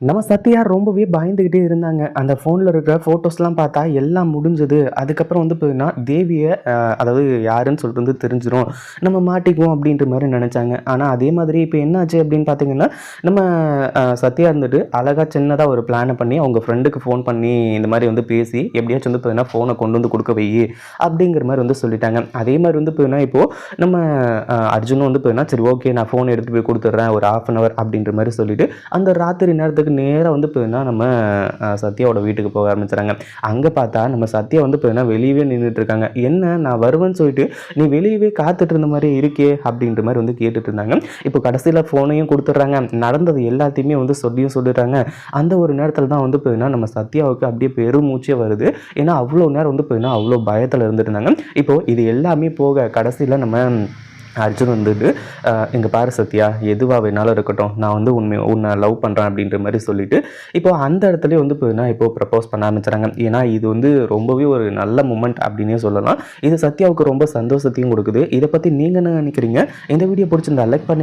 நம்ம சத்யா ரொம்பவே பயந்துக்கிட்டே இருந்தாங்க. அந்த ஃபோனில் இருக்கிற ஃபோட்டோஸ்லாம் பார்த்தா எல்லாம் முடிஞ்சது. அதுக்கப்புறம் வந்து பார்த்தீங்கன்னா தேவியை அதாவது யாருன்னு சொல்லிட்டு வந்து தெரிஞ்சிடும் நம்ம மாட்டிக்குவோம் அப்படின்ற மாதிரி நினச்சாங்க. ஆனால் அதே மாதிரி இப்போ என்னாச்சு அப்படின்னு பார்த்தீங்கன்னா நம்ம சத்யா இருந்துட்டு அழகாக சின்னதாக ஒரு பிளானை பண்ணி அவங்க ஃப்ரெண்டுக்கு ஃபோன் பண்ணி இந்த மாதிரி வந்து பேசி எப்படியாச்சும் வந்து பார்த்தீங்கன்னா ஃபோனை கொண்டு வந்து கொடுக்க வை அப்படிங்கிற மாதிரி வந்து சொல்லிட்டாங்க. அதே மாதிரி வந்து பார்த்தீங்கன்னா இப்போது நம்ம அர்ஜுனும் வந்து பார்த்தீங்கன்னா சரி ஓகே நான் ஃபோன் எடுத்துகிட்டு போய் கொடுத்துட்றேன் ஒரு ஆஃப் அன் ஹவர் அப்படின்ற மாதிரி சொல்லிட்டு அந்த ராத்திரி நேரத்துக்கு நேராக வந்து பார்த்தீங்கன்னா நம்ம சத்யாவோட வீட்டுக்கு போக ஆரம்பிச்சுறாங்க அங்கே பார்த்தா நம்ம சத்யா வந்து பார்த்தீங்கன்னா வெளியவே நின்றுட்டு இருக்காங்க. என்ன நான் வருவேன்னு சொல்லிட்டு நீ வெளியவே காத்துட்டு இருந்த மாதிரி இருக்கே அப்படின்ற மாதிரி வந்து கேட்டுட்டு இருந்தாங்க. இப்போ கடைசியில் ஃபோனையும் கொடுத்துட்றாங்க. நடந்தது எல்லாத்தையுமே வந்து சொல்லியும் சொல்லிடுறாங்க. அந்த ஒரு நேரத்தில் தான் வந்து பார்த்தீங்கன்னா நம்ம சத்யாவுக்கு அப்படியே பெருமூச்சே வருது. ஏன்னா அவ்வளோ நேரம் வந்து பார்த்தீங்கன்னா அவ்வளோ பயத்தில் இருந்துட்டு இருந்தாங்க. இப்போ இது எல்லாமே போக கடைசியில் நம்ம அர்ஜுன் வந்துட்டு இங்கே பாரு சத்யா எதுவாக வேணாலும் இருக்கட்டும். நான் வந்து உண்மை உன்னை லவ் பண்ணுறேன் அப்படின்ற மாதிரி சொல்லிட்டு இப்போ அந்த இடத்துல வந்து பார்த்தீங்கன்னா இப்போ ப்ரப்போஸ் பண்ண ஆரம்பிச்சுறாங்க ஏன்னா இது வந்து ரொம்பவே ஒரு நல்ல மூமெண்ட் அப்படின்னே சொல்லலாம். இது சத்யாவுக்கு ரொம்ப சந்தோஷத்தையும் கொடுக்குது. இதை பற்றி நீங்கள் என்ன நினைக்கிறீங்க? இந்த வீடியோ பிடிச்சிருந்தா லைக் பண்ணுங்கள்